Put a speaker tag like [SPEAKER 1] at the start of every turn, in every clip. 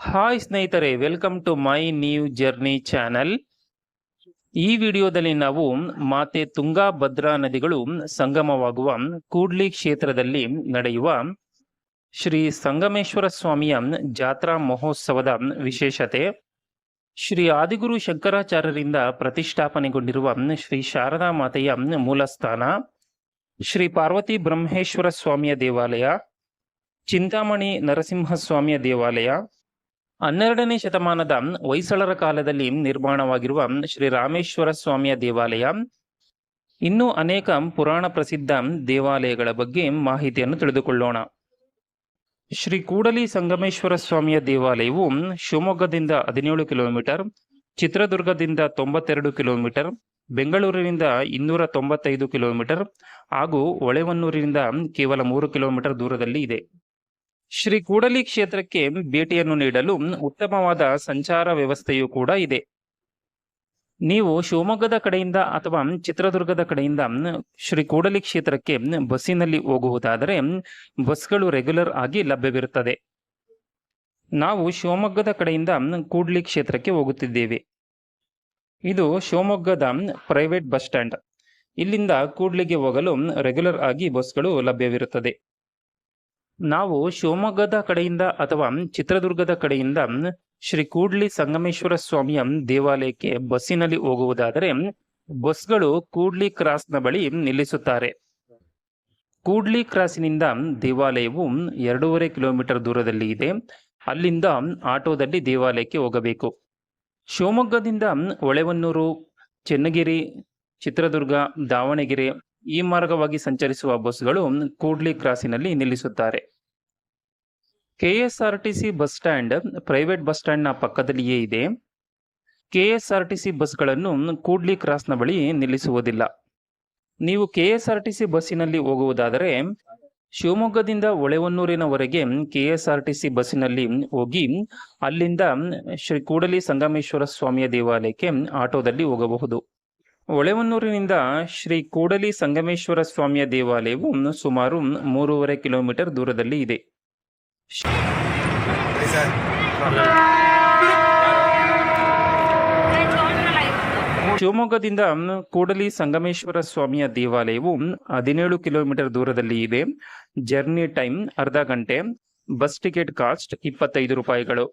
[SPEAKER 1] Hi ಸ್ನೇಹಿತರೆ welcome to my new journey channel ಈ ವಿಡಿಯೋದಲ್ಲಿ ನಾವು ಮಾತೆ ತುಂಗಾ ಭದ್ರಾ ನದಿಗಳು ಸಂಗಮವಾಗುವ ಕೂಡ್ಲಿ ಕ್ಷೇತ್ರದಲ್ಲಿ ನಡೆಯುವ ಶ್ರೀ ಸಂಗಮೇಶ್ವರ ಸ್ವಾಮಿಯ ಜಾತ್ರಾ ಮಹೋತ್ಸವದ ವಿಶೇಷತೆ, ಶ್ರೀ ಆದಿಗುರು ಶಂಕರಾಚಾರ್ಯರಿಂದ ಪ್ರತಿಷ್ಠಾಪನೆಗೊಂಡಿರುವ ಶ್ರೀ ಶಾರದಾ ಮಾತೆಯ ಮೂಲಸ್ಥಾನ ಶ್ರೀ ಪಾರ್ವತಿ ಬ್ರಹ್ಮೇಶ್ವರ ಸ್ವಾಮಿಯ ದೇವಾಲಯ, ಚಿಂತಾಮಣಿ ನರಸಿಂಹಸ್ವಾಮಿಯ ದೇವಾಲಯ ಹನ್ನೆರಡನೇ ಶತಮಾನದ ಹೊಯ್ಸಳರ ಕಾಲದಲ್ಲಿ ನಿರ್ಮಾಣವಾಗಿರುವ ಶ್ರೀ ರಾಮೇಶ್ವರ ಸ್ವಾಮಿಯ ದೇವಾಲಯ. ಇನ್ನೂ ಅನೇಕ ಪುರಾಣ ಪ್ರಸಿದ್ಧ ದೇವಾಲಯಗಳ ಬಗ್ಗೆ ಮಾಹಿತಿಯನ್ನು ತಿಳಿದುಕೊಳ್ಳೋಣ. ಶ್ರೀ ಕೂಡಲಿ ಸಂಗಮೇಶ್ವರ ಸ್ವಾಮಿಯ ದೇವಾಲಯವು ಶಿವಮೊಗ್ಗದಿಂದ ಹದಿನೇಳು ಕಿಲೋಮೀಟರ್, ಚಿತ್ರದುರ್ಗದಿಂದ ತೊಂಬತ್ತೆರಡು ಕಿಲೋಮೀಟರ್, ಬೆಂಗಳೂರಿನಿಂದ ಇನ್ನೂರ ತೊಂಬತ್ತೈದು ಕಿಲೋಮೀಟರ್ ಹಾಗೂ ಹೊಳೆವನ್ನೂರಿನಿಂದ ಕೇವಲ ಮೂರು ಕಿಲೋಮೀಟರ್ ದೂರದಲ್ಲಿ ಇದೆ. ಶ್ರೀ ಕೂಡಲಿ ಕ್ಷೇತ್ರಕ್ಕೆ ಭೇಟಿಯನ್ನು ನೀಡಲು ಉತ್ತಮವಾದ ಸಂಚಾರ ವ್ಯವಸ್ಥೆಯೂ ಕೂಡ ಇದೆ. ನೀವು ಶಿವಮೊಗ್ಗದ ಕಡೆಯಿಂದ ಅಥವಾ ಚಿತ್ರದುರ್ಗದ ಕಡೆಯಿಂದ ಶ್ರೀ ಕೂಡಲಿ ಕ್ಷೇತ್ರಕ್ಕೆ ಬಸ್ಸಿನಲ್ಲಿ ಹೋಗುವುದಾದರೆ ಬಸ್ಗಳು ರೆಗ್ಯುಲರ್ ಆಗಿ ಲಭ್ಯವಿರುತ್ತದೆ. ನಾವು ಶಿವಮೊಗ್ಗದ ಕಡೆಯಿಂದ ಕೂಡ್ಲಿ ಕ್ಷೇತ್ರಕ್ಕೆ ಹೋಗುತ್ತಿದ್ದೇವೆ. ಇದು ಶಿವಮೊಗ್ಗದ ಪ್ರೈವೇಟ್ ಬಸ್ ಸ್ಟ್ಯಾಂಡ್. ಇಲ್ಲಿಂದ ಕೂಡ್ಲಿಗೆ ಹೋಗಲು ರೆಗ್ಯುಲರ್ ಆಗಿ ಬಸ್ಗಳು ಲಭ್ಯವಿರುತ್ತದೆ. ನಾವು ಶಿವಮೊಗ್ಗದ ಕಡೆಯಿಂದ ಅಥವಾ ಚಿತ್ರದುರ್ಗದ ಕಡೆಯಿಂದ ಶ್ರೀ ಕೂಡ್ಲಿ ಸಂಗಮೇಶ್ವರ ಸ್ವಾಮಿಯ ದೇವಾಲಯಕ್ಕೆ ಬಸ್ಸಿನಲ್ಲಿ ಹೋಗುವುದಾದರೆ ಬಸ್ಗಳು ಕೂಡ್ಲಿ ಕ್ರಾಸ್ನ ಬಳಿ ನಿಲ್ಲಿಸುತ್ತಾರೆ. ಕೂಡ್ಲಿ ಕ್ರಾಸಿನಿಂದ ದೇವಾಲಯವು ಎರಡೂವರೆ ಕಿಲೋಮೀಟರ್ ದೂರದಲ್ಲಿ ಇದೆ. ಅಲ್ಲಿಂದ ಆಟೋದಲ್ಲಿ ದೇವಾಲಯಕ್ಕೆ ಹೋಗಬೇಕು. ಶಿವಮೊಗ್ಗದಿಂದ ಹೊಳೆವನ್ನೂರು ಚೆನ್ನಗಿರಿ, ಚಿತ್ರದುರ್ಗ, ದಾವಣಗೆರೆ ಈ ಮಾರ್ಗವಾಗಿ ಸಂಚರಿಸುವ ಬಸ್ಗಳು ಕೂಡ್ಲಿ ಕ್ರಾಸಿನಲ್ಲಿ ನಿಲ್ಲಿಸುತ್ತಾರೆ. KSRTC bus stand private bus ಸ್ಟ್ಯಾಂಡ್ನ ಪಕ್ಕದಲ್ಲಿಯೇ ಇದೆ. ಕೆಎಸ್ಆರ್ಟಿಸಿ ಬಸ್ಗಳನ್ನು ಕೂಡ್ಲಿ ಕ್ರಾಸ್ನ ಬಳಿ ನಿಲ್ಲಿಸುವುದಿಲ್ಲ. ನೀವು ಕೆಎಸ್ಆರ್ಟಿಸಿ ಬಸ್ಸಿನಲ್ಲಿ ಹೋಗುವುದಾದರೆ ಶಿವಮೊಗ್ಗದಿಂದ ಹೊಳೆವನ್ನೂರಿನವರೆಗೆ ಕೆಎಸ್ಆರ್ಟಿಸಿ ಬಸ್ಸಿನಲ್ಲಿ ಹೋಗಿ ಅಲ್ಲಿಂದ ಶ್ರೀ ಕೂಡಲಿ ಸಂಗಮೇಶ್ವರ ಸ್ವಾಮಿಯ ದೇವಾಲಯಕ್ಕೆ ಆಟೋದಲ್ಲಿ ಹೋಗಬಹುದು. ಹೊಳೆವನ್ನೂರಿನಿಂದ ಶ್ರೀ ಕೂಡಲಿ ಸಂಗಮೇಶ್ವರ ಸ್ವಾಮಿಯ ದೇವಾಲಯವು ಸುಮಾರು ಮೂರುವರೆ ಕಿಲೋಮೀಟರ್ ದೂರದಲ್ಲಿ ಇದೆ. ಶಿವಮೊಗ್ಗದಿಂದ ಕೂಡಲಿ ಸಂಗಮೇಶ್ವರ ಸ್ವಾಮಿಯ ದೇವಾಲಯವು ಹದಿನೇಳು ಕಿಲೋಮೀಟರ್ ದೂರದಲ್ಲಿ ಇದೆ. ಜರ್ನಿ ಟೈಮ್ ಅರ್ಧ ಗಂಟೆ, ಬಸ್ ಟಿಕೆಟ್ ಕಾಸ್ಟ್ ಇಪ್ಪತ್ತೈದು ರೂಪಾಯಿಗಳು.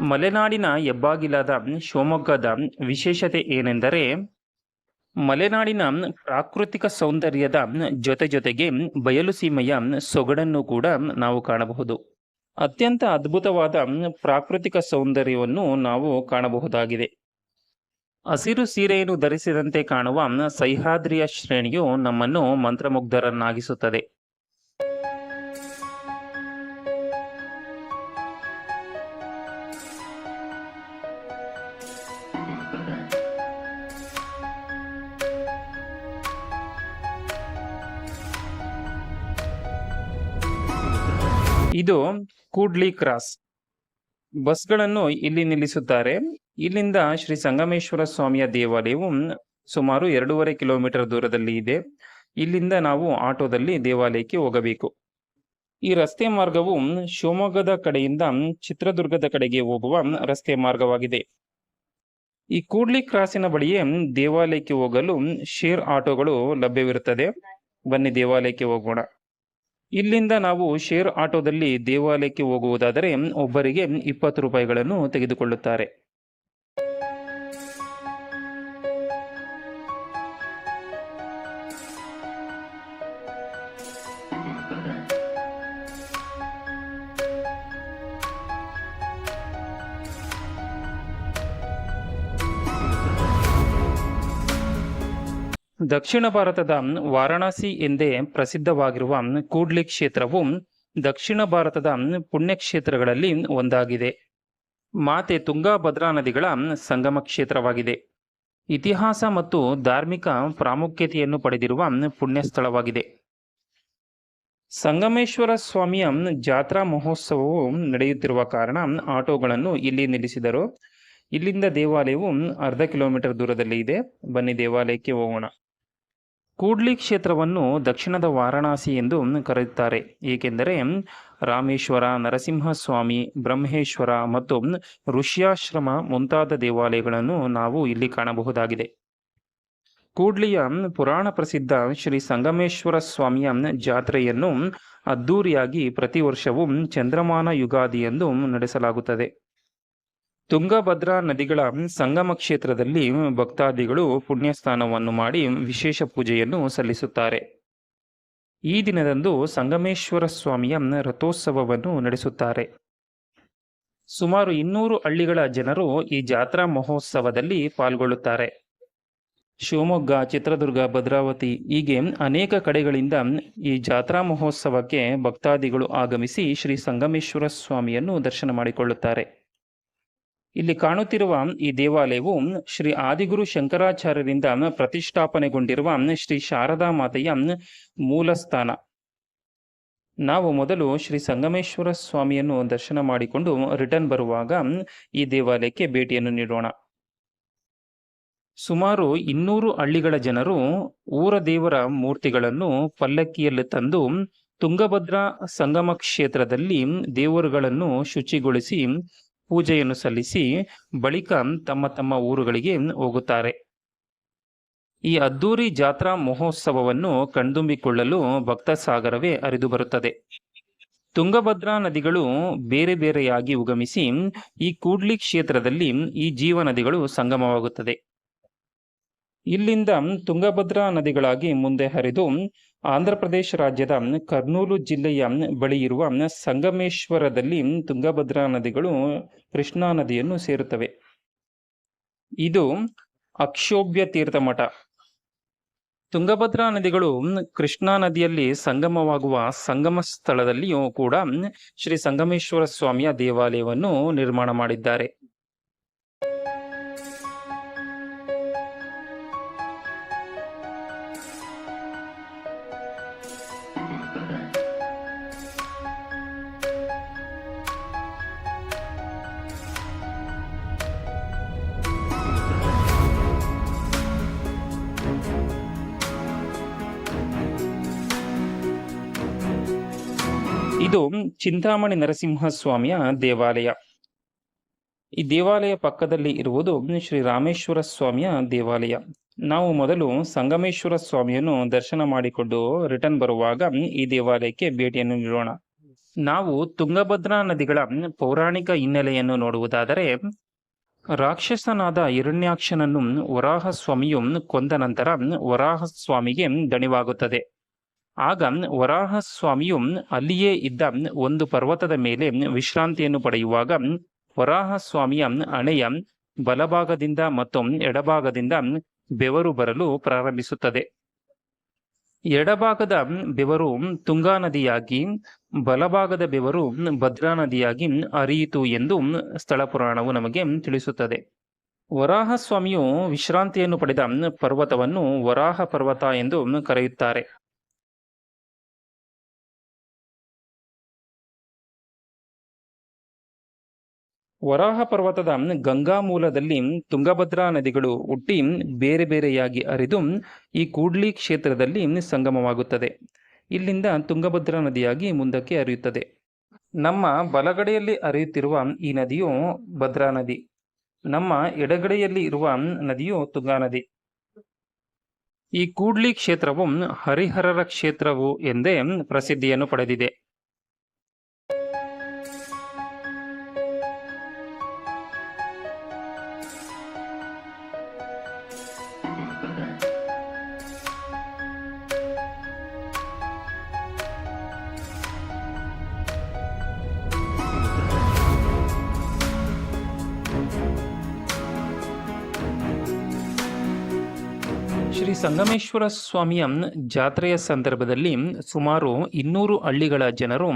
[SPEAKER 1] ಮಲೆನಾಡಿನ ಹೆಬ್ಬಾಗಿಲಾದ ಶಿವಮೊಗ್ಗದ ವಿಶೇಷತೆ ಏನೆಂದರೆ, ಮಲೆನಾಡಿನ ಪ್ರಾಕೃತಿಕ ಸೌಂದರ್ಯದ ಜೊತೆ ಜೊತೆಗೆ ಬಯಲು ಸೀಮೆಯ ಸೊಗಡನ್ನು ಕೂಡ ನಾವು ಕಾಣಬಹುದು. ಅತ್ಯಂತ ಅದ್ಭುತವಾದ ಪ್ರಾಕೃತಿಕ ಸೌಂದರ್ಯವನ್ನು ನಾವು ಕಾಣಬಹುದಾಗಿದೆ. ಹಸಿರು ಸೀರೆಯನ್ನು ಧರಿಸಿದಂತೆ ಕಾಣುವ ಸಹ್ಯಾದ್ರಿಯ ಶ್ರೇಣಿಯು ನಮ್ಮನ್ನು ಮಂತ್ರಮುಗ್ಧರನ್ನಾಗಿಸುತ್ತದೆ. ಇದು ಕೂಡ್ಲಿ ಕ್ರಾಸ್. ಬಸ್ಗಳನ್ನು ಇಲ್ಲಿ ನಿಲ್ಲಿಸುತ್ತಾರೆ. ಇಲ್ಲಿಂದ ಶ್ರೀ ಸಂಗಮೇಶ್ವರ ಸ್ವಾಮಿಯ ದೇವಾಲಯವು ಸುಮಾರು ಎರಡೂವರೆ ಕಿಲೋಮೀಟರ್ ದೂರದಲ್ಲಿ ಇದೆ. ಇಲ್ಲಿಂದ ನಾವು ಆಟೋದಲ್ಲಿ ದೇವಾಲಯಕ್ಕೆ ಹೋಗಬೇಕು. ಈ ರಸ್ತೆ ಮಾರ್ಗವು ಶಿವಮೊಗ್ಗದ ಕಡೆಯಿಂದ ಚಿತ್ರದುರ್ಗದ ಕಡೆಗೆ ಹೋಗುವ ರಸ್ತೆ ಮಾರ್ಗವಾಗಿದೆ. ಈ ಕೂಡ್ಲಿ ಕ್ರಾಸಿನ ಬಳಿಯೇ ದೇವಾಲಯಕ್ಕೆ ಹೋಗಲು ಶೇರ್ ಆಟೋಗಳು ಲಭ್ಯವಿರುತ್ತದೆ. ಬನ್ನಿ ದೇವಾಲಯಕ್ಕೆ ಹೋಗೋಣ. ಇಲ್ಲಿಂದ ನಾವು ಶೇರ್ ಆಟೋದಲ್ಲಿ ದೇವಾಲಯಕ್ಕೆ ಹೋಗುವುದಾದರೆ ಒಬ್ಬರಿಗೆ ಇಪ್ಪತ್ತು ರೂಪಾಯಿಗಳನ್ನು ತೆಗೆದುಕೊಳ್ಳುತ್ತಾರೆ. ದಕ್ಷಿಣ ಭಾರತದ ವಾರಾಣಸಿ ಎಂದೇ ಪ್ರಸಿದ್ಧವಾಗಿರುವ ಕೂಡ್ಲಿ ಕ್ಷೇತ್ರವು ದಕ್ಷಿಣ ಭಾರತದ ಪುಣ್ಯಕ್ಷೇತ್ರಗಳಲ್ಲಿ ಒಂದಾಗಿದೆ. ಮಾತೆ ತುಂಗಾಭದ್ರಾ ನದಿಗಳ ಸಂಗಮ ಕ್ಷೇತ್ರವಾಗಿದೆ. ಇತಿಹಾಸ ಮತ್ತು ಧಾರ್ಮಿಕ ಪ್ರಾಮುಖ್ಯತೆಯನ್ನು ಪಡೆದಿರುವ ಪುಣ್ಯ ಸ್ಥಳವಾಗಿದೆ ಸಂಗಮೇಶ್ವರ ಸ್ವಾಮಿಯ ಜಾತ್ರಾ ಮಹೋತ್ಸವವು ನಡೆಯುತ್ತಿರುವ ಕಾರಣ ಆಟೋಗಳನ್ನು ಇಲ್ಲಿ ನಿಲ್ಲಿಸಿದರು. ಇಲ್ಲಿಂದ ದೇವಾಲಯವು ಅರ್ಧ ಕಿಲೋಮೀಟರ್ ದೂರದಲ್ಲಿ ಇದೆ. ಬನ್ನಿ ದೇವಾಲಯಕ್ಕೆ ಹೋಗೋಣ. ಕೂಡ್ಲಿ ಕ್ಷೇತ್ರವನ್ನು ದಕ್ಷಿಣದ ವಾರಣಾಸಿ ಎಂದು ಕರೆಯುತ್ತಾರೆ. ಏಕೆಂದರೆ ರಾಮೇಶ್ವರ, ನರಸಿಂಹಸ್ವಾಮಿ, ಬ್ರಹ್ಮೇಶ್ವರ ಮತ್ತು ಋಷ್ಯಾಶ್ರಮ ಮುಂತಾದ ದೇವಾಲಯಗಳನ್ನು ನಾವು ಇಲ್ಲಿ ಕಾಣಬಹುದಾಗಿದೆ. ಕೂಡ್ಲಿಯ ಪುರಾಣ ಪ್ರಸಿದ್ಧ ಶ್ರೀ ಸಂಗಮೇಶ್ವರ ಸ್ವಾಮಿಯ ಜಾತ್ರೆಯನ್ನು ಅದ್ದೂರಿಯಾಗಿ ಪ್ರತಿ ವರ್ಷವೂ ಚಂದ್ರಮಾನ ಯುಗಾದಿ ಎಂದು ನಡೆಸಲಾಗುತ್ತದೆ. ತುಂಗಭದ್ರಾ ನದಿಗಳ ಸಂಗಮ ಕ್ಷೇತ್ರದಲ್ಲಿ ಭಕ್ತಾದಿಗಳು ಪುಣ್ಯಸ್ನಾನವನ್ನು ಮಾಡಿ ವಿಶೇಷ ಪೂಜೆಯನ್ನು ಸಲ್ಲಿಸುತ್ತಾರೆ. ಈ ದಿನದಂದು ಸಂಗಮೇಶ್ವರ ಸ್ವಾಮಿಯ ರಥೋತ್ಸವವನ್ನು ನಡೆಸುತ್ತಾರೆ. ಸುಮಾರು ಇನ್ನೂರು ಹಳ್ಳಿಗಳ ಜನರು ಈ ಜಾತ್ರಾ ಮಹೋತ್ಸವದಲ್ಲಿ ಪಾಲ್ಗೊಳ್ಳುತ್ತಾರೆ. ಶಿವಮೊಗ್ಗ, ಚಿತ್ರದುರ್ಗ, ಭದ್ರಾವತಿ ಹೀಗೆ ಅನೇಕ ಕಡೆಗಳಿಂದ ಈ ಜಾತ್ರಾ ಮಹೋತ್ಸವಕ್ಕೆ ಭಕ್ತಾದಿಗಳು ಆಗಮಿಸಿ ಶ್ರೀ ಸಂಗಮೇಶ್ವರ ಸ್ವಾಮಿಯನ್ನು ದರ್ಶನ ಮಾಡಿಕೊಳ್ಳುತ್ತಾರೆ. ಇಲ್ಲಿ ಕಾಣುತ್ತಿರುವ ಈ ದೇವಾಲಯವು ಶ್ರೀ ಆದಿಗುರು ಶಂಕರಾಚಾರ್ಯರಿಂದ ಪ್ರತಿಷ್ಠಾಪನೆಗೊಂಡಿರುವ ಶ್ರೀ ಶಾರದಾ ಮಾತೆಯ ಮೂಲ ಸ್ಥಾನ. ನಾವು ಮೊದಲು ಶ್ರೀ ಸಂಗಮೇಶ್ವರ ಸ್ವಾಮಿಯನ್ನು ದರ್ಶನ ಮಾಡಿಕೊಂಡು ರಿಟರ್ನ್ ಬರುವಾಗ ಈ ದೇವಾಲಯಕ್ಕೆ ಭೇಟಿಯನ್ನು ನೀಡೋಣ. ಸುಮಾರು ಇನ್ನೂರು ಹಳ್ಳಿಗಳ ಜನರು ಊರ ದೇವರ ಮೂರ್ತಿಗಳನ್ನು ಪಲ್ಲಕ್ಕಿಯಲ್ಲಿ ತಂದು ತುಂಗಭದ್ರಾ ಸಂಗಮ ಕ್ಷೇತ್ರದಲ್ಲಿ ದೇವರುಗಳನ್ನು ಶುಚಿಗೊಳಿಸಿ ಪೂಜೆಯನ್ನು ಸಲ್ಲಿಸಿ ಬಳಿಕ ತಮ್ಮ ತಮ್ಮ ಊರುಗಳಿಗೆ ಹೋಗುತ್ತಾರೆ. ಈ ಅದ್ದೂರಿ ಜಾತ್ರಾ ಮಹೋತ್ಸವವನ್ನು ಕಣ್ತುಂಬಿಕೊಳ್ಳಲು ಭಕ್ತ ಸಾಗರವೇ ಹರಿದು ಬರುತ್ತದೆ. ತುಂಗಭದ್ರಾ ನದಿಗಳು ಬೇರೆ ಬೇರೆಯಾಗಿ ಉಗಮಿಸಿ ಈ ಕೂಡ್ಲಿ ಕ್ಷೇತ್ರದಲ್ಲಿ ಈ ಜೀವ ನದಿಗಳು ಸಂಗಮವಾಗುತ್ತದೆ. ಇಲ್ಲಿಂದ ತುಂಗಭದ್ರಾ ನದಿಗಳಾಗಿ ಮುಂದೆ ಹರಿದು ಆಂಧ್ರಪ್ರದೇಶ ರಾಜ್ಯದ ಕರ್ನೂಲು ಜಿಲ್ಲೆಯ ಬಳಿ ಇರುವ ಸಂಗಮೇಶ್ವರದಲ್ಲಿ ತುಂಗಭದ್ರಾ ನದಿಗಳು ಕೃಷ್ಣಾ ನದಿಯನ್ನು ಸೇರುತ್ತವೆ. ಇದು ಅಕ್ಷೋಭ್ಯ ತೀರ್ಥಮಠ ತುಂಗಭದ್ರಾ ನದಿಗಳು ಕೃಷ್ಣಾ ನದಿಯಲ್ಲಿ ಸಂಗಮವಾಗುವ ಸಂಗಮ ಸ್ಥಳದಲ್ಲಿಯೂ ಕೂಡ ಶ್ರೀ ಸಂಗಮೇಶ್ವರ ಸ್ವಾಮಿಯ ದೇವಾಲಯವನ್ನು ನಿರ್ಮಾಣ ಮಾಡಿದ್ದಾರೆ. ಇದು ಚಿಂತಾಮಣಿ ನರಸಿಂಹಸ್ವಾಮಿಯ ದೇವಾಲಯ. ಈ ದೇವಾಲಯ ಪಕ್ಕದಲ್ಲಿ ಇರುವುದು ಶ್ರೀ ರಾಮೇಶ್ವರ ಸ್ವಾಮಿಯ ದೇವಾಲಯ. ನಾವು ಮೊದಲು ಸಂಗಮೇಶ್ವರ ಸ್ವಾಮಿಯನ್ನು ದರ್ಶನ ಮಾಡಿಕೊಂಡು ರಿಟರ್ನ್ ಬರುವಾಗ ಈ ದೇವಾಲಯಕ್ಕೆ ಭೇಟಿಯನ್ನು ನೀಡೋಣ. ನಾವು ತುಂಗಭದ್ರಾ ನದಿಗಳ ಪೌರಾಣಿಕ ಹಿನ್ನೆಲೆಯನ್ನು ನೋಡುವುದಾದರೆ, ರಾಕ್ಷಸನಾದ ಹಿರಣ್ಯಾಕ್ಷನನ್ನು ವರಾಹ ಸ್ವಾಮಿಯು ಕೊಂದ ನಂತರ ವರಾಹ ಸ್ವಾಮಿಗೆ ದಣಿವಾಗುತ್ತದೆ. ಆಗ ವರಾಹ ಸ್ವಾಮಿಯು ಅಲ್ಲಿಯೇ ಇದ್ದ ಒಂದು ಪರ್ವತದ ಮೇಲೆ ವಿಶ್ರಾಂತಿಯನ್ನು ಪಡೆಯುವಾಗ ವರಾಹ ಸ್ವಾಮಿಯ ಅಣೆಯ ಬಲಭಾಗದಿಂದ ಮತ್ತು ಎಡಭಾಗದಿಂದ ಬೆವರು ಬರಲು ಪ್ರಾರಂಭಿಸುತ್ತದೆ. ಎಡಭಾಗದ ಬೆವರು ತುಂಗಾ ನದಿಯಾಗಿ, ಬಲಭಾಗದ ಬೆವರು ಭದ್ರಾ ನದಿಯಾಗಿ ಅರಿಯಿತು ಎಂದು ಸ್ಥಳ ಪುರಾಣವು ನಮಗೆ ತಿಳಿಸುತ್ತದೆ. ವರಾಹ ಸ್ವಾಮಿಯು ವಿಶ್ರಾಂತಿಯನ್ನು ಪಡೆದ ಪರ್ವತವನ್ನು ವರಾಹ ಪರ್ವತ ಎಂದು ಕರೆಯುತ್ತಾರೆ. ವರಾಹ ಪರ್ವತದ ಗಂಗಾ ಮೂಲದಲ್ಲಿ ತುಂಗಭದ್ರಾ ನದಿಗಳು ಹುಟ್ಟಿ ಬೇರೆ ಬೇರೆಯಾಗಿ ಹರಿದು ಈ ಕೂಡ್ಲಿ ಕ್ಷೇತ್ರದಲ್ಲಿ ಸಂಗಮವಾಗುತ್ತದೆ. ಇಲ್ಲಿಂದ ತುಂಗಭದ್ರಾ ನದಿಯಾಗಿ ಮುಂದಕ್ಕೆ ಹರಿಯುತ್ತದೆ. ನಮ್ಮ ಬಲಗಡೆಯಲ್ಲಿ ಹರಿಯುತ್ತಿರುವ ಈ ನದಿಯು ಭದ್ರಾ ನದಿ. ನಮ್ಮ ಎಡಗಡೆಯಲ್ಲಿ ಇರುವ ನದಿಯು ತುಂಗಾ ನದಿ. ಈ ಕೂಡ್ಲಿ ಕ್ಷೇತ್ರವು ಹರಿಹರರ ಕ್ಷೇತ್ರವು ಎಂದೇ ಪ್ರಸಿದ್ಧಿಯನ್ನು ಪಡೆದಿದೆ. ಸಂಗಮೇಶ್ವರ ಸ್ವಾಮಿಯ ಜಾತ್ರೆಯ ಸಂದರ್ಭದಲ್ಲಿ ಸುಮಾರು ಇನ್ನೂರು ಹಳ್ಳಿಗಳ ಜನರು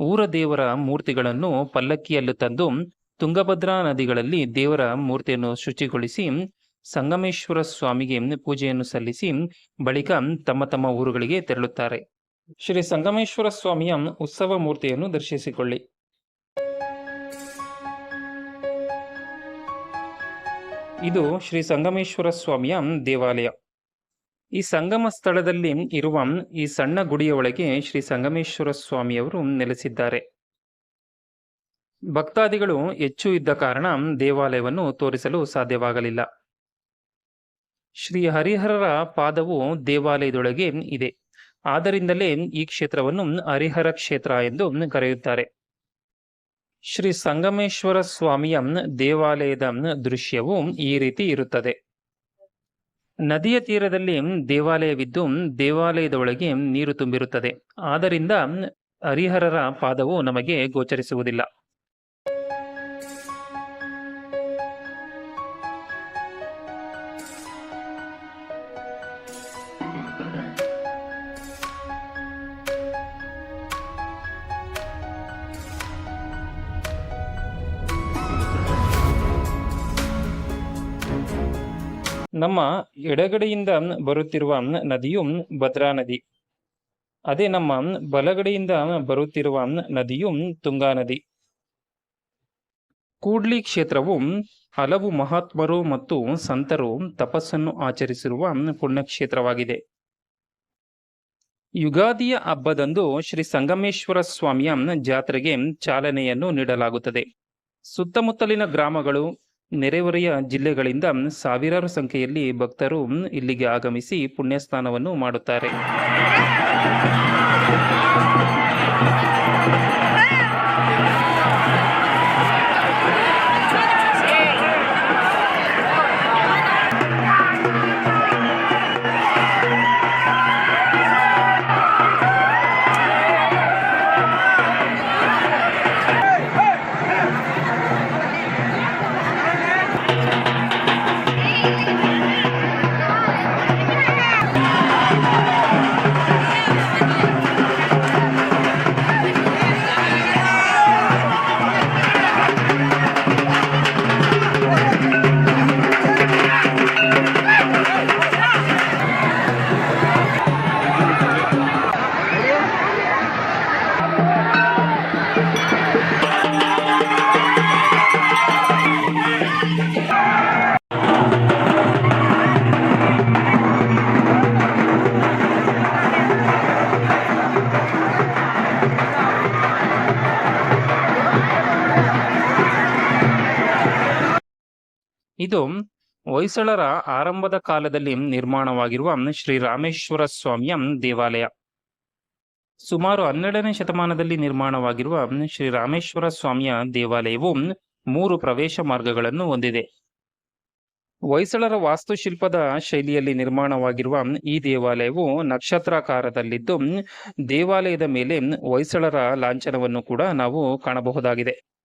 [SPEAKER 1] ಊರ ದೇವರ ಮೂರ್ತಿಗಳನ್ನು ಪಲ್ಲಕ್ಕಿಯಲ್ಲಿ ತಂದು ತುಂಗಭದ್ರಾ ನದಿಗಳಲ್ಲಿ ದೇವರ ಮೂರ್ತಿಯನ್ನು ಶುಚಿಗೊಳಿಸಿ ಸಂಗಮೇಶ್ವರ ಸ್ವಾಮಿಗೆ ಪೂಜೆಯನ್ನು ಸಲ್ಲಿಸಿ ಬಳಿಕ ತಮ್ಮ ತಮ್ಮ ಊರುಗಳಿಗೆ ತೆರಳುತ್ತಾರೆ. ಶ್ರೀ ಸಂಗಮೇಶ್ವರ ಸ್ವಾಮಿಯ ಉತ್ಸವ ಮೂರ್ತಿಯನ್ನು ದರ್ಶಿಸಿಕೊಳ್ಳಿ. ಇದು ಶ್ರೀ ಸಂಗಮೇಶ್ವರ ಸ್ವಾಮಿಯ ದೇವಾಲಯ. ಈ ಸಂಗಮ ಸ್ಥಳದಲ್ಲಿ ಇರುವ ಈ ಸಣ್ಣ ಗುಡಿಯ ಒಳಗೆ ಶ್ರೀ ಸಂಗಮೇಶ್ವರ ಸ್ವಾಮಿಯವರು ನೆಲೆಸಿದ್ದಾರೆ. ಭಕ್ತಾದಿಗಳು ಹೆಚ್ಚು ಇದ್ದ ಕಾರಣ ದೇವಾಲಯವನ್ನು ತೋರಿಸಲು ಸಾಧ್ಯವಾಗಲಿಲ್ಲ. ಶ್ರೀ ಹರಿಹರರ ಪಾದವು ದೇವಾಲಯದೊಳಗೆ ಇದೆ. ಆದ್ದರಿಂದಲೇ ಈ ಕ್ಷೇತ್ರವನ್ನು ಹರಿಹರ ಕ್ಷೇತ್ರ ಎಂದು ಕರೆಯುತ್ತಾರೆ. ಶ್ರೀ ಸಂಗಮೇಶ್ವರ ಸ್ವಾಮಿಯ ದೇವಾಲಯದ ದೃಶ್ಯವು ಈ ರೀತಿ ಇರುತ್ತದೆ. ನದಿಯ ತೀರದಲ್ಲಿ ದೇವಾಲಯವಿದ್ದು ದೇವಾಲಯದ ಒಳಗೆ ನೀರು ತುಂಬಿರುತ್ತದೆ. ಆದ್ದರಿಂದ ಹರಿಹರರ ಪಾದವು ನಮಗೆ ಗೋಚರಿಸುವುದಿಲ್ಲ. ನಮ್ಮ ಎಡಗಡೆಯಿಂದ ಬರುತ್ತಿರುವ ನದಿಯು ಭದ್ರಾ ನದಿ. ಅದೇ ನಮ್ಮ ಬಲಗಡೆಯಿಂದ ಬರುತ್ತಿರುವ ನದಿಯು ತುಂಗಾ ನದಿ. ಕೂಡ್ಲಿ ಕ್ಷೇತ್ರವು ಹಲವು ಮಹಾತ್ಮರು ಮತ್ತು ಸಂತರು ತಪಸ್ಸನ್ನು ಆಚರಿಸಿರುವ ಪುಣ್ಯಕ್ಷೇತ್ರವಾಗಿದೆ. ಯುಗಾದಿಯ ಹಬ್ಬದಂದು ಶ್ರೀ ಸಂಗಮೇಶ್ವರ ಸ್ವಾಮಿಯ ಜಾತ್ರೆಗೆ ಚಾಲನೆಯನ್ನು ನೀಡಲಾಗುತ್ತದೆ. ಸುತ್ತಮುತ್ತಲಿನ ಗ್ರಾಮಗಳು ನೆರೆಹೊರೆಯ ಜಿಲ್ಲೆಗಳಿಂದ ಸಾವಿರಾರು ಸಂಖ್ಯೆಯಲ್ಲಿ ಭಕ್ತರು ಇಲ್ಲಿಗೆ ಆಗಮಿಸಿ ಪುಣ್ಯಸ್ನಾನವನ್ನು ಮಾಡುತ್ತಾರೆ. ಇದು ಹೊಯ್ಸಳರ ಆರಂಭದ ಕಾಲದಲ್ಲಿ ನಿರ್ಮಾಣವಾಗಿರುವ ಶ್ರೀ ರಾಮೇಶ್ವರ ಸ್ವಾಮಿಯ ದೇವಾಲಯ. ಸುಮಾರು ಹನ್ನೆರಡನೇ ಶತಮಾನದಲ್ಲಿ ನಿರ್ಮಾಣವಾಗಿರುವ ಶ್ರೀ ರಾಮೇಶ್ವರ ಸ್ವಾಮಿಯ ದೇವಾಲಯವು ಮೂರು ಪ್ರವೇಶ ಮಾರ್ಗಗಳನ್ನು ಹೊಂದಿದೆ. ಹೊಯ್ಸಳರ ವಾಸ್ತುಶಿಲ್ಪದ ಶೈಲಿಯಲ್ಲಿ ನಿರ್ಮಾಣವಾಗಿರುವ ಈ ದೇವಾಲಯವು ನಕ್ಷತ್ರಾಕಾರದಲ್ಲಿದ್ದು ದೇವಾಲಯದ ಮೇಲೆ ಹೊಯ್ಸಳರ ಲಾಂಛನವನ್ನು ಕೂಡ ನಾವು ಕಾಣಬಹುದಾಗಿದೆ.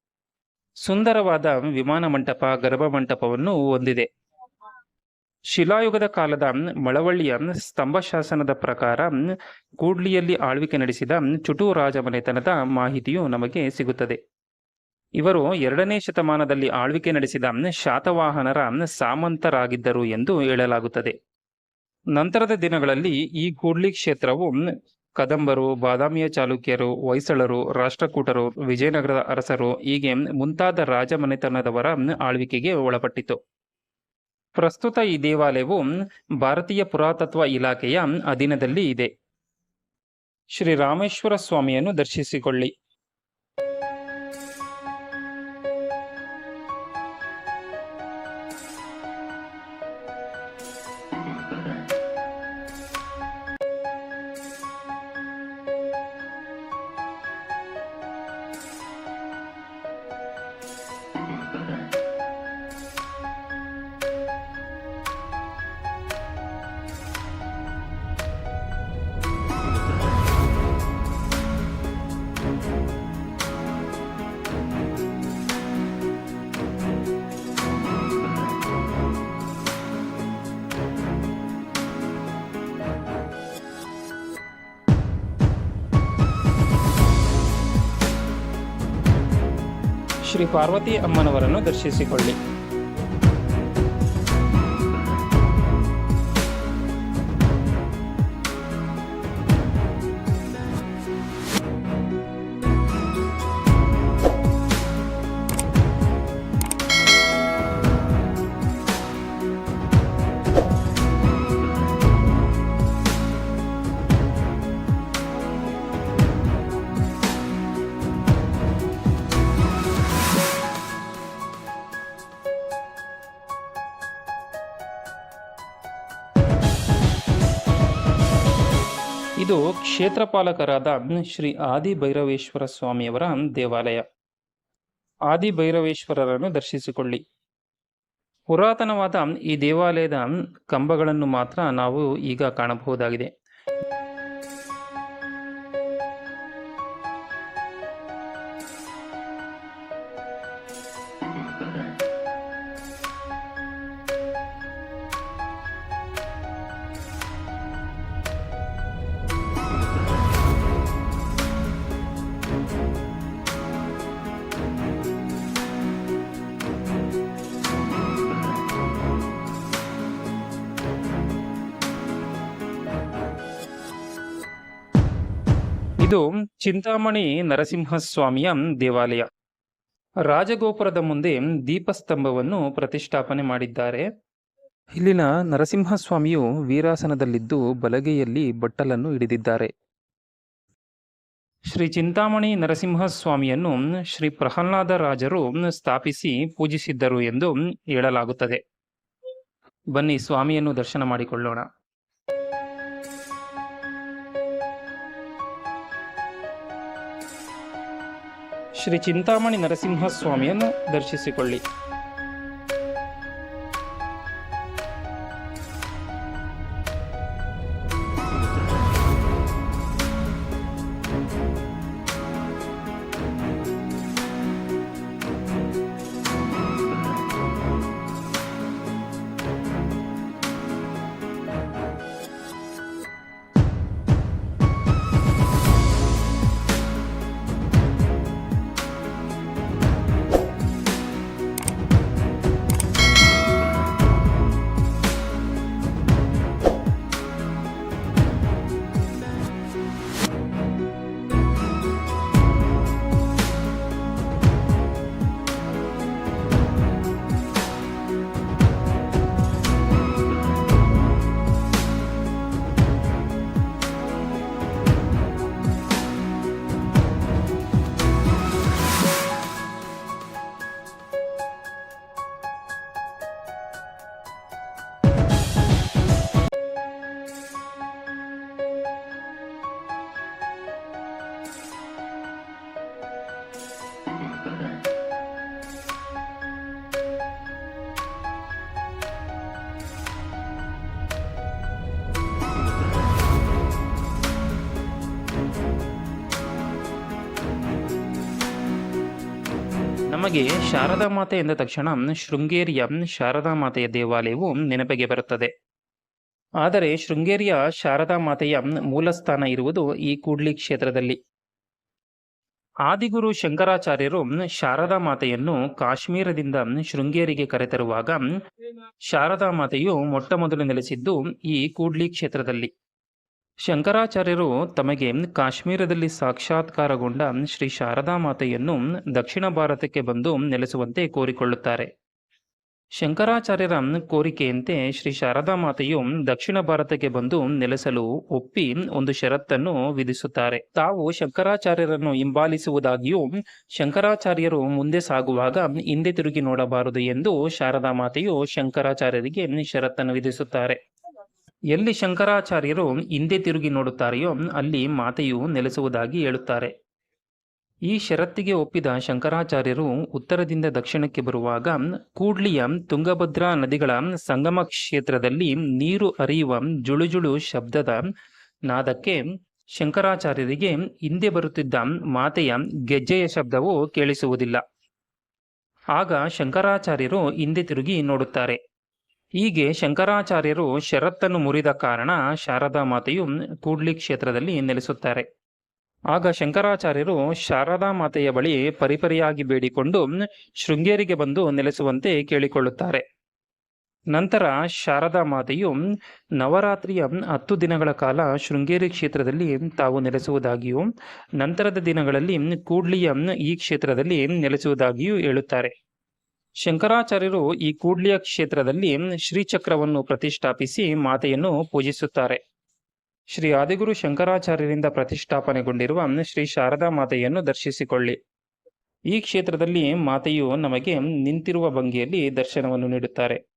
[SPEAKER 1] ಸುಂದರವಾದ ವಿಮಾನ ಮಂಟಪ, ಗರ್ಭ ಮಂಟಪವನ್ನು ಹೊಂದಿದೆ. ಶಿಲಾಯುಗದ ಕಾಲದ ಮಳವಳ್ಳಿಯ ಸ್ತಂಭ ಶಾಸನದ ಪ್ರಕಾರ ಕೂಡ್ಲಿಯಲ್ಲಿ ಆಳ್ವಿಕೆ ನಡೆಸಿದ ಚುಟು ರಾಜಮನೆತನದ ಮಾಹಿತಿಯು ನಮಗೆ ಸಿಗುತ್ತದೆ. ಇವರು ಎರಡನೇ ಶತಮಾನದಲ್ಲಿ ಆಳ್ವಿಕೆ ನಡೆಸಿದ ಶಾತವಾಹನರ ಸಾಮಂತರಾಗಿದ್ದರು ಎಂದು ಹೇಳಲಾಗುತ್ತದೆ. ನಂತರದ ದಿನಗಳಲ್ಲಿ ಈ ಕೂಡ್ಲಿ ಕ್ಷೇತ್ರವು ಕದಂಬರು, ಬಾದಾಮಿಯ ಚಾಲುಕ್ಯರು, ಹೊಯ್ಸಳರು, ರಾಷ್ಟ್ರಕೂಟರು, ವಿಜಯನಗರದ ಅರಸರು ಹೀಗೆ ಮುಂತಾದ ರಾಜಮನೆತನದವರ ಆಳ್ವಿಕೆಗೆ ಒಳಪಟ್ಟಿತು. ಪ್ರಸ್ತುತ ಈ ದೇವಾಲಯವು ಭಾರತೀಯ ಪುರಾತತ್ವ ಇಲಾಖೆಯ ಅಧೀನದಲ್ಲಿ ಇದೆ. ಶ್ರೀ ರಾಮೇಶ್ವರ ಸ್ವಾಮಿಯನ್ನು ದರ್ಶಿಸಿಕೊಳ್ಳಿ. ಶ್ರೀ ಪಾರ್ವತಿ ಅಮ್ಮನವರನ್ನು ದರ್ಶಿಸಿಕೊಳ್ಳಿ. ಕ್ಷೇತ್ರಪಾಲಕರಾದ ಶ್ರೀ ಆದಿ ಭೈರವೇಶ್ವರ ಸ್ವಾಮಿಯವರ ದೇವಾಲಯ. ಆದಿ ಭೈರವೇಶ್ವರರನ್ನು ದರ್ಶಿಸಿಕೊಳ್ಳಿ. ಪುರಾತನವಾದ ಈ ದೇವಾಲಯದ ಕಂಬಗಳನ್ನು ಮಾತ್ರ ನಾವು ಈಗ ಕಾಣಬಹುದಾಗಿದೆ. ಚಿಂತಾಮಣಿ ನರಸಿಂಹಸ್ವಾಮಿಯ ದೇವಾಲಯ. ರಾಜಗೋಪುರದ ಮುಂದೆ ದೀಪಸ್ತಂಭವನ್ನು ಪ್ರತಿಷ್ಠಾಪನೆ ಮಾಡಿದ್ದಾರೆ. ಇಲ್ಲಿನ ನರಸಿಂಹಸ್ವಾಮಿಯು ವೀರಾಸನದಲ್ಲಿದ್ದು ಬಲಗೆಯಲ್ಲಿ ಬಟ್ಟಲನ್ನು ಹಿಡಿದಿದ್ದಾರೆ. ಶ್ರೀ ಚಿಂತಾಮಣಿ ನರಸಿಂಹಸ್ವಾಮಿಯನ್ನು ಶ್ರೀ ಪ್ರಹ್ಲಾದ ರಾಜರು ಸ್ಥಾಪಿಸಿ ಪೂಜಿಸಿದ್ದರು ಎಂದು ಹೇಳಲಾಗುತ್ತದೆ. ಬನ್ನಿ ಸ್ವಾಮಿಯನ್ನು ದರ್ಶನ ಮಾಡಿಕೊಳ್ಳೋಣ. ಶ್ರೀ ಚಿಂತಾಮಣಿ ನರಸಿಂಹಸ್ವಾಮಿಯನ್ನು ದರ್ಶಿಸಿಕೊಳ್ಳಿ. ನಮಗೆ ಶಾರದಾ ಮಾತೆ ಎಂದ ತಕ್ಷಣ ಶೃಂಗೇರಿಯ ಶಾರದಾ ಮಾತೆಯ ದೇವಾಲಯವು ನೆನಪಿಗೆ ಬರುತ್ತದೆ. ಆದರೆ ಶೃಂಗೇರಿಯ ಶಾರದಾ ಮಾತೆಯ ಮೂಲಸ್ಥಾನ ಇರುವುದು ಈ ಕೂಡ್ಲಿ ಕ್ಷೇತ್ರದಲ್ಲಿ. ಆದಿಗುರು ಶಂಕರಾಚಾರ್ಯರು ಶಾರದಾ ಮಾತೆಯನ್ನು ಕಾಶ್ಮೀರದಿಂದ ಶೃಂಗೇರಿಗೆ ಕರೆತರುವಾಗ ಶಾರದಾ ಮಾತೆಯು ಮೊಟ್ಟ ಮೊದಲು ನೆಲೆಸಿದ್ದು ಈ ಕೂಡ್ಲಿ ಕ್ಷೇತ್ರದಲ್ಲಿ. ಶಂಕರಾಚಾರ್ಯರು ತಮಗೆ ಕಾಶ್ಮೀರದಲ್ಲಿ ಸಾಕ್ಷಾತ್ಕಾರಗೊಂಡ ಶ್ರೀ ಶಾರದಾ ಮಾತೆಯನ್ನು ದಕ್ಷಿಣ ಭಾರತಕ್ಕೆ ಬಂದು ನೆಲೆಸುವಂತೆ ಕೋರಿಕೊಳ್ಳುತ್ತಾರೆ. ಶಂಕರಾಚಾರ್ಯರ ಕೋರಿಕೆಯಂತೆ ಶ್ರೀ ಶಾರದಾ ಮಾತೆಯು ದಕ್ಷಿಣ ಭಾರತಕ್ಕೆ ಬಂದು ನೆಲೆಸಲು ಒಪ್ಪಿ ಒಂದು ಷರತ್ತನ್ನು ವಿಧಿಸುತ್ತಾರೆ. ತಾವು ಶಂಕರಾಚಾರ್ಯರನ್ನು ಹಿಂಬಾಲಿಸುವುದಾಗಿಯೂ ಶಂಕರಾಚಾರ್ಯರು ಮುಂದೆ ಸಾಗುವಾಗ ಹಿಂದೆ ತಿರುಗಿ ನೋಡಬಾರದು ಎಂದು ಶಾರದಾ ಮಾತೆಯು ಶಂಕರಾಚಾರ್ಯರಿಗೆ ಷರತ್ತನ್ನು ವಿಧಿಸುತ್ತಾರೆ. ಎಲ್ಲಿ ಶಂಕರಾಚಾರ್ಯರು ಹಿಂದೆ ತಿರುಗಿ ನೋಡುತ್ತಾರೆಯೋ ಅಲ್ಲಿ ಮಾತೆಯು ನೆಲೆಸುವುದಾಗಿ ಹೇಳುತ್ತಾರೆ. ಈ ಷರತ್ತಿಗೆ ಒಪ್ಪಿದ ಶಂಕರಾಚಾರ್ಯರು ಉತ್ತರದಿಂದ ದಕ್ಷಿಣಕ್ಕೆ ಬರುವಾಗ ಕೂಡ್ಲಿಯ ತುಂಗಭದ್ರಾ ನದಿಗಳ ಸಂಗಮ ಕ್ಷೇತ್ರದಲ್ಲಿ ನೀರು ಹರಿಯುವ ಜುಳುಜುಳು ಶಬ್ದದ ನಾದಕ್ಕೆ ಶಂಕರಾಚಾರ್ಯರಿಗೆ ಹಿಂದೆ ಬರುತ್ತಿದ್ದ ಮಾತೆಯ ಗೆಜ್ಜೆಯ ಶಬ್ದವು ಕೇಳಿಸುವುದಿಲ್ಲ. ಆಗ ಶಂಕರಾಚಾರ್ಯರು ಹಿಂದೆ ತಿರುಗಿ ನೋಡುತ್ತಾರೆ. ಹೀಗೆ ಶಂಕರಾಚಾರ್ಯರು ಶರತ್ತನ್ನು ಮುರಿದ ಕಾರಣ ಶಾರದಾ ಮಾತೆಯು ಕೂಡ್ಲಿ ಕ್ಷೇತ್ರದಲ್ಲಿ ನೆಲೆಸುತ್ತಾರೆ. ಆಗ ಶಂಕರಾಚಾರ್ಯರು ಶಾರದಾ ಮಾತೆಯ ಬಳಿ ಪರಿಪರಿಯಾಗಿ ಬೇಡಿಕೊಂಡು ಶೃಂಗೇರಿಗೆ ಬಂದು ನೆಲೆಸುವಂತೆ ಕೇಳಿಕೊಳ್ಳುತ್ತಾರೆ. ನಂತರ ಶಾರದಾ ಮಾತೆಯು ನವರಾತ್ರಿಯ ಹತ್ತು ದಿನಗಳ ಕಾಲ ಶೃಂಗೇರಿ ಕ್ಷೇತ್ರದಲ್ಲಿ ತಾವು ನೆಲೆಸುವುದಾಗಿಯೂ, ನಂತರದ ದಿನಗಳಲ್ಲಿ ಕೂಡ್ಲಿಯ ಈ ಕ್ಷೇತ್ರದಲ್ಲಿ ನೆಲೆಸುವುದಾಗಿಯೂ ಹೇಳುತ್ತಾರೆ. ಶಂಕರಾಚಾರ್ಯರು ಈ ಕೂಡ್ಲಿಯ ಕ್ಷೇತ್ರದಲ್ಲಿ ಶ್ರೀಚಕ್ರವನ್ನು ಪ್ರತಿಷ್ಠಾಪಿಸಿ ಮಾತೆಯನ್ನು ಪೂಜಿಸುತ್ತಾರೆ. ಶ್ರೀ ಆದಿಗುರು ಶಂಕರಾಚಾರ್ಯರಿಂದ ಪ್ರತಿಷ್ಠಾಪನೆಗೊಂಡಿರುವ ಶ್ರೀ ಶಾರದಾ ಮಾತೆಯನ್ನು ದರ್ಶಿಸಿಕೊಳ್ಳಿ. ಈ ಕ್ಷೇತ್ರದಲ್ಲಿ ಮಾತೆಯು ನಮಗೆ ನಿಂತಿರುವ ಭಂಗಿಯಲ್ಲಿ ದರ್ಶನವನ್ನು ನೀಡುತ್ತಾರೆ.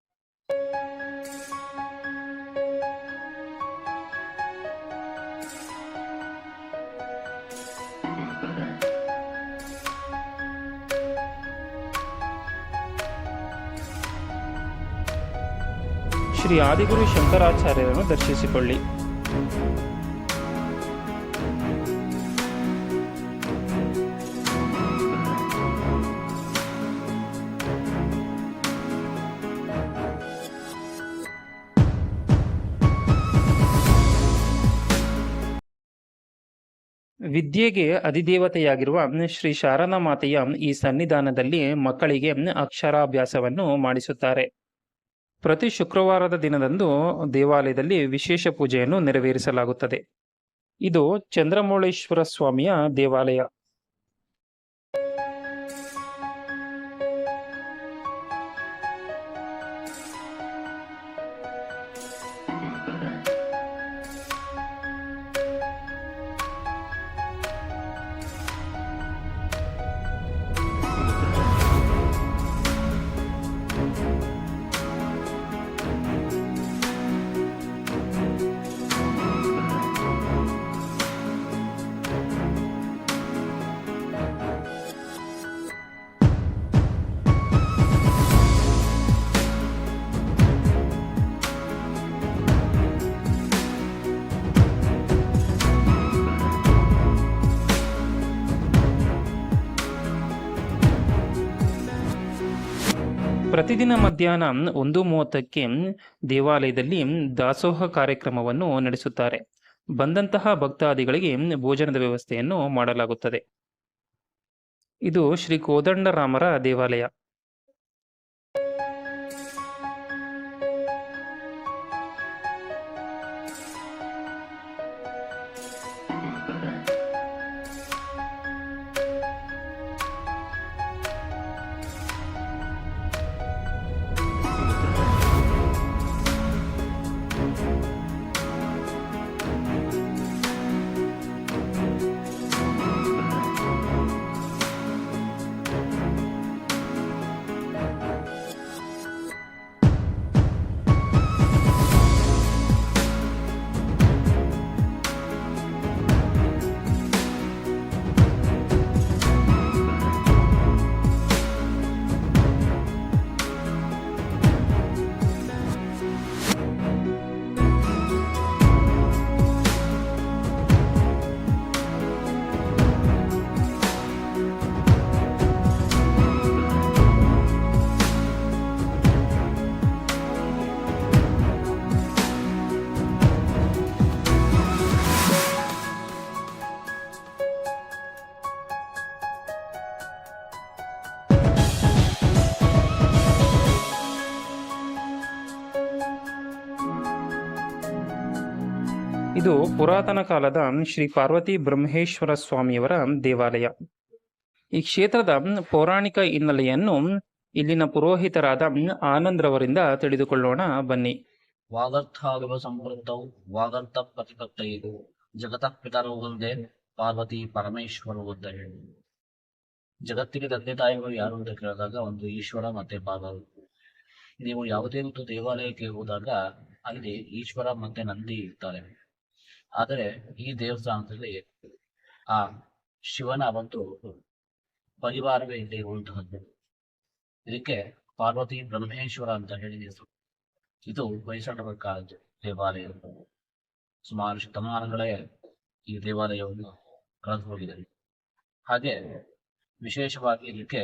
[SPEAKER 1] ಶ್ರೀ ಆದಿಗುರು ಶಂಕರಾಚಾರ್ಯರನ್ನು ದರ್ಶಿಸಿಕೊಳ್ಳಿ. ವಿದ್ಯೆಗೆ ಅಧಿದೇವತೆಯಾಗಿರುವ ಶ್ರೀ ಶಾರದಾ ಮಾತೆಯ ಈ ಸನ್ನಿಧಾನದಲ್ಲಿ ಮಕ್ಕಳಿಗೆ ಅಕ್ಷರಾಭ್ಯಾಸವನ್ನು ಮಾಡಿಸುತ್ತಾರೆ. ಪ್ರತಿ ಶುಕ್ರವಾರದ ದಿನದಂದು ದೇವಾಲಯದಲ್ಲಿ ವಿಶೇಷ ಪೂಜೆಯನ್ನು ನೆರವೇರಿಸಲಾಗುತ್ತದೆ. ಇದು ಚಂದ್ರಮೌಳೇಶ್ವರ ಸ್ವಾಮಿಯ ದೇವಾಲಯ. ಪ್ರತಿದಿನ ಮಧ್ಯಾಹ್ನ ಒಂದು ಮೂವತ್ತಕ್ಕೆ ದೇವಾಲಯದಲ್ಲಿ ದಾಸೋಹ ಕಾರ್ಯಕ್ರಮವನ್ನು ನಡೆಸುತ್ತಾರೆ. ಬಂದಂತಹ ಭಕ್ತಾದಿಗಳಿಗೆ ಭೋಜನದ ವ್ಯವಸ್ಥೆಯನ್ನು ಮಾಡಲಾಗುತ್ತದೆ. ಇದು ಶ್ರೀ ಕೋದಂಡರಾಮರ ದೇವಾಲಯ. ಪುರಾತನ ಕಾಲದ ಶ್ರೀ ಪಾರ್ವತಿ ಬ್ರಹ್ಮೇಶ್ವರ ಸ್ವಾಮಿಯವರ ದೇವಾಲಯ. ಈ ಕ್ಷೇತ್ರದ ಪೌರಾಣಿಕ ಹಿನ್ನೆಲೆಯನ್ನು ಇಲ್ಲಿನ ಪುರೋಹಿತರಾದ ಆನಂದ್ರವರಿಂದ ತಿಳಿದುಕೊಳ್ಳೋಣ, ಬನ್ನಿ.
[SPEAKER 2] ವಾಗರ್ಥಾಗಮ ಸಂಪೃಕ್ತೌ ವಾಗರ್ಥ ಪ್ರತಿಪತ್ತೈದು, ಜಗತಃ ಪಿತರೌ ಒಂದೇ, ಪಾರ್ವತಿ ಪರಮೇಶ್ವರ ಅಂತ ಹೇಳಿ ಜಗತ್ತಿಗೆ ತಂದೆ ತಾಯಿಗಳು ಯಾರು ಅಂತ ಕೇಳಿದಾಗ ಒಂದು ಈಶ್ವರ ಮತ್ತೆ ಪಾರ್ವತಿ. ನೀವು ಯಾವುದೇ ಒಂದು ದೇವಾಲಯಕ್ಕೆ ಹೋದಾಗ ಅಲ್ಲಿ ಈಶ್ವರ ಮತ್ತೆ ನಂದಿ ಇರ್ತಾರೆ. ಆದರೆ ಈ ದೇವಸ್ಥಾನದಲ್ಲಿ, ಆ ಶಿವನ ಒಂದು ಪರಿವಾರವೇ ಇಲ್ಲಿ ಇರುವಂತಹದ್ದು ಇದಕ್ಕೆ ಪಾರ್ವತಿ ಬ್ರಹ್ಮೇಶ್ವರ ಅಂತ ಹೇಳಿ ಹೆಸರು. ಇದು ಹೊಯ್ಸಳರ ಕಾಲದ ದೇವಾಲಯ. ಸುಮಾರು ಶತಮಾನಗಳೇ ಈ ದೇವಾಲಯವನ್ನು ಕಳೆದು ಹೋಗಿದೆ. ಹಾಗೆ ವಿಶೇಷವಾಗಿ ಇದಕ್ಕೆ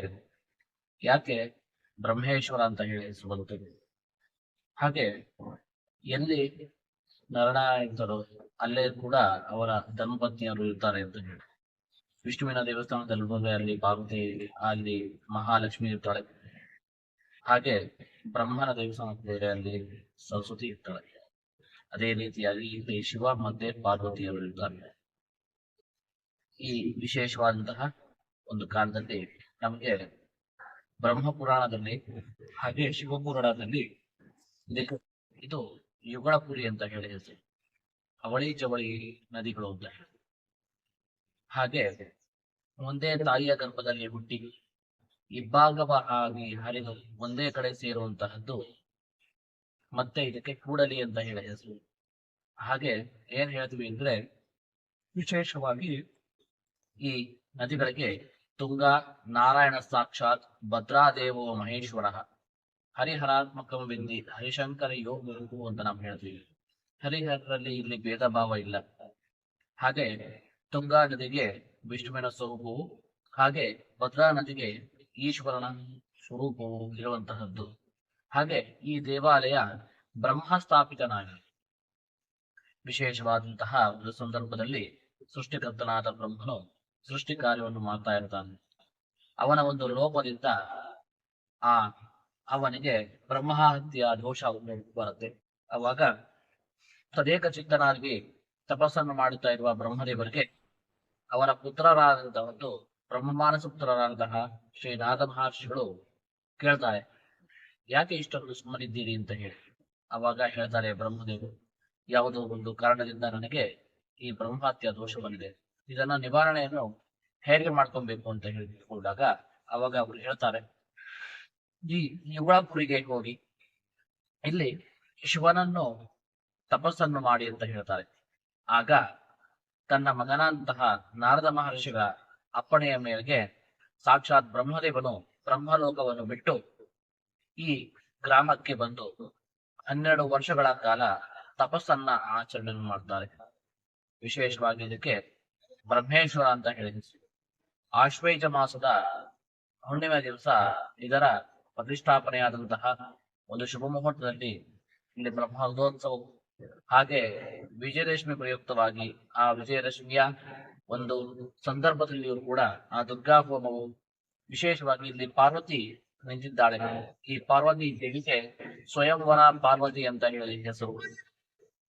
[SPEAKER 2] ಯಾಕೆ ಬ್ರಹ್ಮೇಶ್ವರ ಅಂತ ಹೇಳಿ ಹೆಸರು ಬರುತ್ತದೆ. ಹಾಗೆ ಎಲ್ಲಿ ನರನಾಯಕರು ಅಲ್ಲೇ ಕೂಡ ಅವರ ಧರ್ಮಪತ್ನಿಯರು ಇರ್ತಾರೆ ಅಂತ ಹೇಳಿ. ವಿಷ್ಣುವಿನ ದೇವಸ್ಥಾನದಲ್ಲಿ ಅಲ್ಲಿ ಪಾರ್ವತಿ, ಅಲ್ಲಿ ಮಹಾಲಕ್ಷ್ಮಿ ಇರ್ತಾಳೆ. ಹಾಗೆ ಬ್ರಹ್ಮನ ದೇವಸ್ಥಾನಕ್ಕೆ ಹೋದ್ರೆ ಅಲ್ಲಿ ಸರಸ್ವತಿ ಇರ್ತಾಳೆ. ಅದೇ ರೀತಿಯಾಗಿ ಇಲ್ಲಿ ಶಿವ ಮತ್ತೆ ಪಾರ್ವತಿಯವರು ಇರ್ತಾರೆ. ಈ ವಿಶೇಷವಾದಂತಹ ಒಂದು ಕಾಲದಲ್ಲಿ ನಮಗೆ ಬ್ರಹ್ಮ ಪುರಾಣದಲ್ಲಿ ಹಾಗೆ ಶಿವ ಪುರಾಣದಲ್ಲಿ ಇದಕ್ಕೆ ಇದು ಯುಗಳಪುರಿ ಅಂತ ಹೇಳಿ ಹೆಸರು ಅವಳಿ ಜವಳಿ ನದಿಗಳು ಅಂತ. ಹಾಗೆ ಒಂದೇ ತಾಯಿಯ ಗರ್ಭದಲ್ಲಿ ಹುಟ್ಟಿ ಇಬ್ಬಾಗವಾಗಿ ಹರಿದು ಒಂದೇ ಕಡೆ ಸೇರುವಂತಹದ್ದು ಮತ್ತೆ ಇದಕ್ಕೆ ಕೂಡಲಿ ಅಂತ ಹೇಳಿ ಹೆಸರು. ಹಾಗೆ ಏನ್ ಹೇಳ್ತೀವಿ ಅಂದ್ರೆ ವಿಶೇಷವಾಗಿ ಈ ನದಿಗಳಿಗೆ ತುಂಗ ನಾರಾಯಣ ಸಾಕ್ಷಾತ್ ಭದ್ರಾದೇವೋ ಮಹೇಶ್ವರ ಹರಿಹರಾತ್ಮಕ ವಿದ್ಯೆ ಹರಿಶಂಕರ ಯೋಗ ಗುರು ಅಂತ ನಾವು ಹೇಳ್ತೀವಿ. ಹರಿಹರರಲ್ಲಿ ಇಲ್ಲಿ ಭೇದ ಭಾವ ಇಲ್ಲ. ಹಾಗೆ ತುಂಗಾ ನದಿಗೆ ವಿಷ್ಣುವಿನ ಸ್ವರೂಪವು, ಹಾಗೆ ಭದ್ರಾ ನದಿಗೆ ಈಶ್ವರನ ಸ್ವರೂಪವು ಇರುವಂತಹದ್ದು. ಹಾಗೆ ಈ ದೇವಾಲಯ ಬ್ರಹ್ಮ ಸ್ಥಾಪಿತನಾಗಿದೆ ವಿಶೇಷವಾದಂತಹ ಒಂದು ಸಂದರ್ಭದಲ್ಲಿ ಸೃಷ್ಟಿಕರ್ತನಾದ ಬ್ರಹ್ಮನು ಸೃಷ್ಟಿ ಕಾರ್ಯವನ್ನು ಮಾಡ್ತಾ ಇರ್ತಾನೆ. ಅವನ ಒಂದು ಲೋಪದಿಂದ ಆ ಅವನಿಗೆ ಬ್ರಹ್ಮಹತ್ಯ ದೋಷ ಬರುತ್ತೆ. ಅವಾಗ ತದೇಕ ಚಿತ್ತನಾಗಿ ತಪಸ್ಸನ್ನು ಮಾಡುತ್ತಾ ಇರುವ ಬ್ರಹ್ಮದೇವರಿಗೆ ಅವರ ಪುತ್ರರಾದಂತಹ ಒಂದು ಬ್ರಹ್ಮಮಾನಸ ಪುತ್ರರಾದಂತಹ ಶ್ರೀ ನಾಗ ಮಹರ್ಷಿಗಳು ಕೇಳ್ತಾರೆ, ಯಾಕೆ ಇಷ್ಟೊಂದು ಸುಮ್ಮನಿದ್ದೀರಿ? ಅಂತ ಹೇಳಿ. ಅವಾಗ ಹೇಳ್ತಾರೆ ಬ್ರಹ್ಮದೇವರು, ಯಾವುದೋ ಒಂದು ಕಾರಣದಿಂದ ನನಗೆ ಈ ಬ್ರಹ್ಮಹತ್ಯ ದೋಷ ಬಂದಿದೆ. ಇದನ್ನ ನಿವಾರಣೆಯನ್ನು ಹೇಗೆ ಮಾಡ್ಕೊಬೇಕು? ಅಂತ ಹೇಳಿಕೊಂಡಾಗ ಅವಾಗ ಅವರು ಹೇಳ್ತಾರೆ ಈ ಯುಗಾಪುರಿಗೆ ಹೋಗಿ ಇಲ್ಲಿ ಶಿವನನ್ನು ತಪಸ್ಸನ್ನು ಮಾಡಿ ಅಂತ ಹೇಳ್ತಾರೆ. ಆಗ ತನ್ನ ಮಗನಂತಹ ನಾರದ ಮಹರ್ಷಿಗಳ ಅಪ್ಪಣೆಯ ಮೇರೆಗೆ ಸಾಕ್ಷಾತ್ ಬ್ರಹ್ಮದೇವನು ಬ್ರಹ್ಮಲೋಕವನ್ನು ಬಿಟ್ಟು ಈ ಗ್ರಾಮಕ್ಕೆ ಬಂದು ಹನ್ನೆರಡು ವರ್ಷಗಳ ಕಾಲ ತಪಸ್ಸನ್ನ ಆಚರಣೆ ಮಾಡ್ತಾರೆ. ವಿಶೇಷವಾಗಿ ಇದಕ್ಕೆ ಬ್ರಹ್ಮೇಶ್ವರ ಅಂತ ಹೇಳಿದ್ರು. ಆಶ್ವೇಜ ಮಾಸದ ಹುಣ್ಣಿಮೆ ದಿವಸ ಇದರ ಪ್ರತಿಷ್ಠಾಪನೆಯಾದಂತಹ ಒಂದು ಶುಭ ಮುಹೂರ್ತದಲ್ಲಿ ಇಲ್ಲಿ ಬ್ರಹ್ಮೋತ್ಸವ ಹಾಗೆ ವಿಜಯದಶಮಿ ಪ್ರಯುಕ್ತವಾಗಿ ಆ ವಿಜಯದಶಮಿಯ ಒಂದು ಸಂದರ್ಭದಲ್ಲಿಯೂ ಕೂಡ ಆ ದುರ್ಗಾ ಹೋಮವು ವಿಶೇಷವಾಗಿ ಇಲ್ಲಿ ಪಾರ್ವತಿ ನಿಂತಿದ್ದಾಳೆ ಈ ಪಾರ್ವತಿ ದೇವಿಗೆ ಸ್ವಯಂವರ ಪಾರ್ವತಿ ಅಂತ ಹೇಳಿ ಹೆಸರು.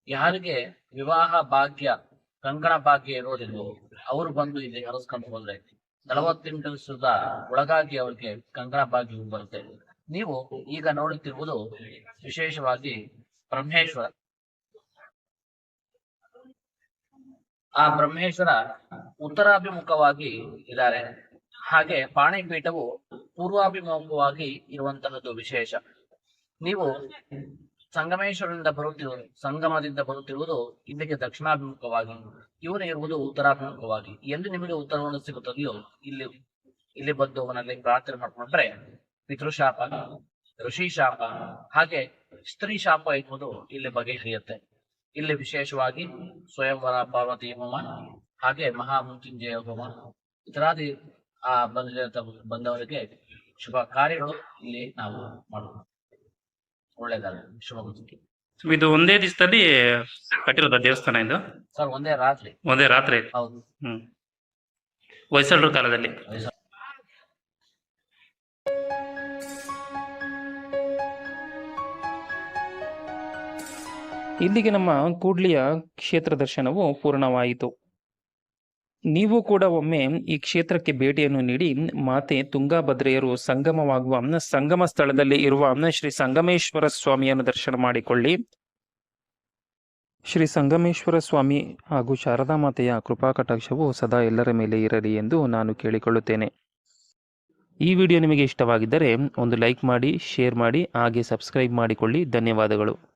[SPEAKER 2] ಯಾರಿಗೆ ವಿವಾಹ ಭಾಗ್ಯ, ಕಂಕಣ ಭಾಗ್ಯ ಇರೋದಿಲ್ವೋ ಅವರು ಬಂದು ಇಲ್ಲಿ ಹರಸ್ಕೊಂಡು ಹೋದ್ರೆ. ನಲವತ್ತೆಂಟು ಸುತ ಒಳಗಾಗಿ ಅವರಿಗೆ ಕಂಕಣ ಭಾಗ್ಯವು ಬರುತ್ತೆ. ನೀವು ಈಗ ನೋಡುತ್ತಿರುವುದು ವಿಶೇಷವಾಗಿ ಬ್ರಹ್ಮೇಶ್ವರ. ಆ ಬ್ರಹ್ಮೇಶ್ವರ ಉತ್ತರಾಭಿಮುಖವಾಗಿ ಇದ್ದಾರೆ. ಹಾಗೆ ಪಾಣಿಪೀಠವು ಪೂರ್ವಾಭಿಮುಖವಾಗಿ ಇರುವಂತಹದ್ದು ವಿಶೇಷ. ನೀವು ಸಂಗಮೇಶ್ವರದಿಂದ ಬರುತ್ತಿರುವುದು ಸಂಗಮದಿಂದ ಬರುತ್ತಿರುವುದು ಇಲ್ಲಿಗೆ ದಕ್ಷಿಣಾಭಿಮುಖವಾಗಿ ಇವನು ಇರುವುದು ಉತ್ತರಾಭಿಮುಖವಾಗಿ. ಎಲ್ಲಿ ನಿಮಗೆ ಉತ್ತರವನ್ನು ಸಿಗುತ್ತದೆಯೋ, ಇಲ್ಲಿ ಇಲ್ಲಿ ಬಂದು ಅವನಲ್ಲಿ ಪ್ರಾರ್ಥನೆ ಮಾಡಿಕೊಂಡ್ರೆ, ಪಿತೃಶಾಪ ಋಷಿ ಶಾಪ ಹಾಗೆ ಸ್ತ್ರೀ ಶಾಪ ಎನ್ನುವುದು ಇಲ್ಲಿ ಬಗೆಹರಿಯುತ್ತೆ. ಇಲ್ಲಿ ವಿಶೇಷವಾಗಿ ಸ್ವಯಂವರ, ಪಾರ್ವತಿ ಹೋಮ, ಹಾಗೆ ಮಹಾಮೃತ್ಯುಂಜಯ ಹೋಮ ಇತರಾದಿ ಆ ಬಂದ, ಬಂದವರಿಗೆ ಶುಭ ಕಾರ್ಯಗಳು ಇಲ್ಲಿ ನಾವು ಮಾಡೋಣ ಒಳ್ಳೇದಾಗಲಿ ಶುಭ ಮುಖ್ಯ
[SPEAKER 1] ಇದು ಒಂದೇ ದಿವಸದಲ್ಲಿ ಕಟ್ಟಿರೋದ ದೇವಸ್ಥಾನ ಇದು?
[SPEAKER 2] ಸರ್ ಒಂದೇ ರಾತ್ರಿ.
[SPEAKER 1] ಒಂದೇ ರಾತ್ರಿ?
[SPEAKER 2] ಹೌದು.
[SPEAKER 1] ಹ್ಮ್. ಹೊಯ್ಸಳರ ಕಾಲದಲ್ಲಿ. ಇಲ್ಲಿಗೆ ನಮ್ಮ ಕೂಡ್ಲಿಯ ಕ್ಷೇತ್ರ ದರ್ಶನವು ಪೂರ್ಣವಾಯಿತು. ನೀವು ಕೂಡ ಒಮ್ಮೆ ಈ ಕ್ಷೇತ್ರಕ್ಕೆ ಭೇಟಿಯನ್ನು ನೀಡಿ ಮಾತೆ ತುಂಗಾಭದ್ರೆಯರು ಸಂಗಮವಾಗುವ, ಸಂಗಮ ಸ್ಥಳದಲ್ಲಿ ಇರುವ ಶ್ರೀ ಸಂಗಮೇಶ್ವರ ಸ್ವಾಮಿಯನ್ನು ದರ್ಶನ ಮಾಡಿಕೊಳ್ಳಿ. ಶ್ರೀ ಸಂಗಮೇಶ್ವರ ಸ್ವಾಮಿ ಹಾಗೂ ಶಾರದಾ ಮಾತೆಯ ಕೃಪಾ ಕಟಾಕ್ಷವು ಸದಾ ಎಲ್ಲರ ಮೇಲೆ ಇರಲಿ ಎಂದು ನಾನು ಕೇಳಿಕೊಳ್ಳುತ್ತೇನೆ. ಈ ವಿಡಿಯೋ ನಿಮಗೆ ಇಷ್ಟವಾಗಿದ್ದರೆ ಒಂದು ಲೈಕ್ ಮಾಡಿ, ಶೇರ್ ಮಾಡಿ, ಹಾಗೆ ಸಬ್ಸ್ಕ್ರೈಬ್ ಮಾಡಿಕೊಳ್ಳಿ. ಧನ್ಯವಾದಗಳು.